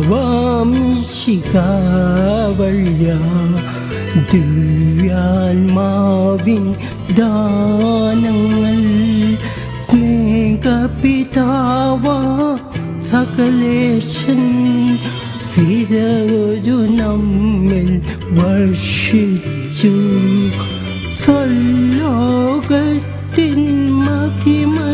കർത്താവാമിശികാവള്യ ദിവ്യാത്മാവിൻ ദാനങ്ങൾ സ്നേഹപിതാവ സകലേശൻ വിരവൊരു നമ്മിൽ വർഷിച്ചു. സ്വലോകത്തിൻ മഹിമയ്ക്കായി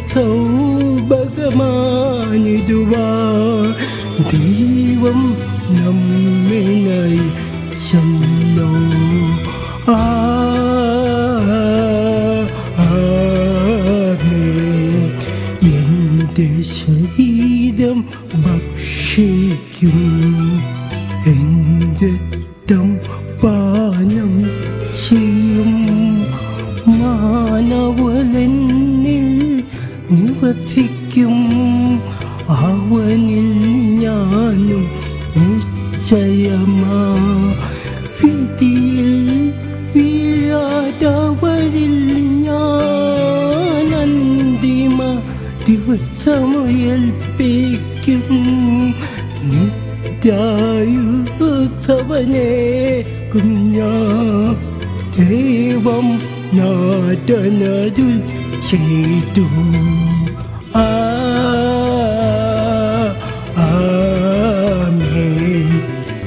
അക്ഷയ സൗഭഗമാനിതുവാ ദൈവം നമ്മെ നയിച്ചല്ലോ ആ. എന്റെ ശരീരം ഭക്ഷിക്കും രക്തം പാനം ചെയ്യും നിവസിക്കും അവനിൽ ഞാനും നിശ്ചയമാ. വിധിയിൽ വീഴാതവരിൽ ഞാൻ അന്തിമ ദിവസമുയൽപ്പിക്കും നിത്യായുസവനെ കുഞ്ഞാ ദൈവം നാടനരുൾ ചെയ്തു. ആമേൻ.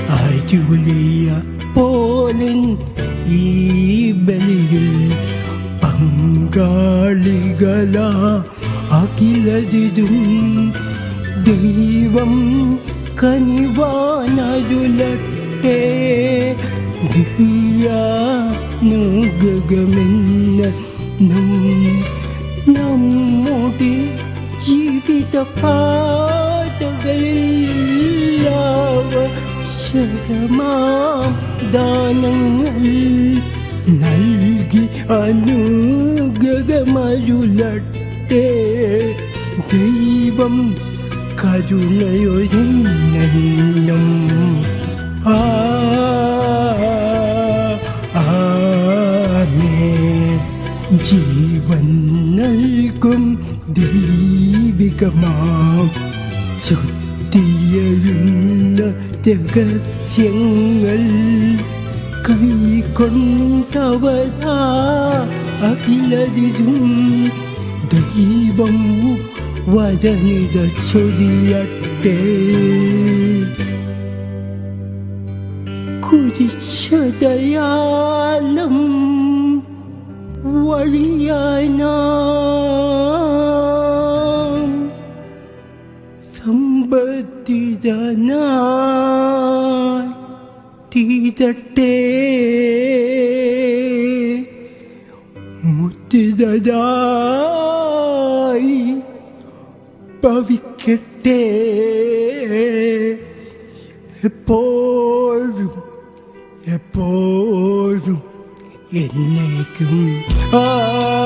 അരുളിയ പോലൻ ഈ ബലിയിൽ പങ്കാളികള. അഖിലതിരും ദൈവം കനിവാനരുളട്ടെ. ദിവ്യാനുഗമെന്ന നമ്മുടെ പാതകളിൽ ദാനങ്ങൾ നൽകി അനുഗ്രഹമരുളട്ടെ ദൈവം കരുണയൊരെണ്ണം ആ ജീവൻ നൽകും ദൈവികമാം ചുറ്റിയെഴുന്ന രഹസ്യങ്ങൾ കൈക്കൊണ്ടവരാ അഖിലതിരും ദൈവം വരനിത ചൊരിയട്ടെ. കുരിശതയാലം വഴിയായി സമ്പത്തിതനായി തീതട്ടെ. മുത്തിതായി ഭവിക്കട്ടെ. എപ്പോഴും എപ്പോഴും എന്നേക്കും. ആ